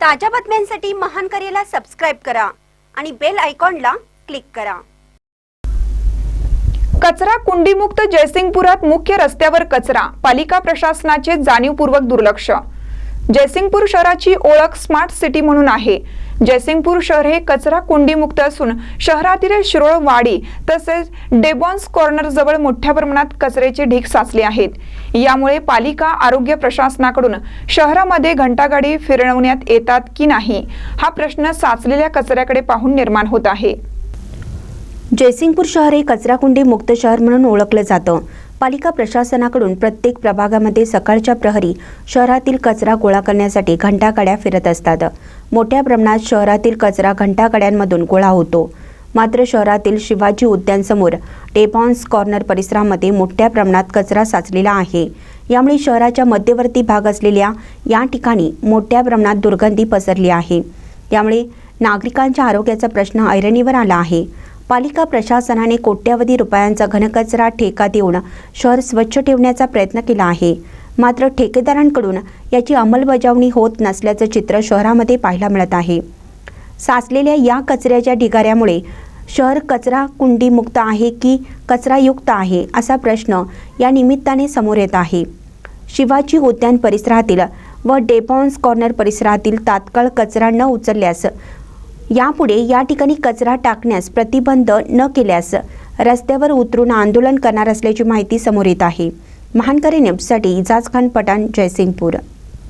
ताज्या बातम्यांसाठी महान करेला सबस्क्राईब करा आणि बेल आयकॉनला क्लिक करा. कचरा कुंडीमुक्त जयसिंगपुरात मुख्य रस्त्यावर कचरा पालिका प्रशासनाचे जाणीवपूर्वक दुर्लक्ष. जयसिंगपूर शहराची ओळख स्मार्ट सिटी म्हणून आहे. जयसिंगपूर शहर हे कचरा कुंडीमुक्त असून शहरातील शिरोळ वाडी तसेच डेबॉन्स कॉर्नर जवळ मोठ्या प्रमाणात कचऱ्याचे ढीग साचले आहेत. यामुळे पालिका आरोग्य प्रशासनाकडून शहरामध्ये घंटागाडी फिरवण्यात येतात की नाही हा प्रश्न साचलेल्या कचऱ्याकडे पाहून निर्माण होत आहे. जयसिंगपूर शहर हे कचराकुंडी मुक्त शहर म्हणून ओळखलं जातं. पालिका प्रशासनाकडून प्रत्येक प्रभागामध्ये सकाळच्या प्रहरी शहरातील कचरा गोळा करण्यासाठी घंटागाड्या फिरत असतात. मोठ्या प्रमाणात शहरातील कचरा घंटागाड्यांमधून गोळा होतो. मात्र शहरातील शिवाजी उद्यानसमोर टेपॉन्स कॉर्नर परिसरामध्ये मोठ्या प्रमाणात कचरा साचलेला आहे. यामुळे शहराच्या मध्यवर्ती भाग असलेल्या या ठिकाणी मोठ्या प्रमाणात दुर्गंधी पसरली आहे. त्यामुळे नागरिकांच्या आरोग्याचा प्रश्न ऐरणीवर आला आहे. पालिका प्रशासनाने कोट्यावधी रुपयांचा घनकचरा ठेका देऊन शहर स्वच्छ ठेवण्याचा प्रयत्न केला आहे. मात्र ठेकेदारांकडून याची अंमलबजावणी होत नसल्याचं चित्र शहरामध्ये पाहायला मिळत आहे. साचलेल्या या कचऱ्याच्या ढिगाऱ्यामुळे शहर कचरा कुंडीमुक्त आहे की कचरायुक्त आहे असा प्रश्न या निमित्ताने समोर येत आहे. शिवाजी उद्यान परिसरातील व डेपॉन्स कॉर्नर परिसरातील तात्काळ कचरा न उचलल्यास यापुढे या ठिकाणी कचरा टाकण्यास प्रतिबंध न केल्यास रस्त्यावर उतरून आंदोलन करणार असल्याची माहिती समोर येत आहे. महानकरी न्यूजसाठी इजाज खान पठाण जयसिंगपूर.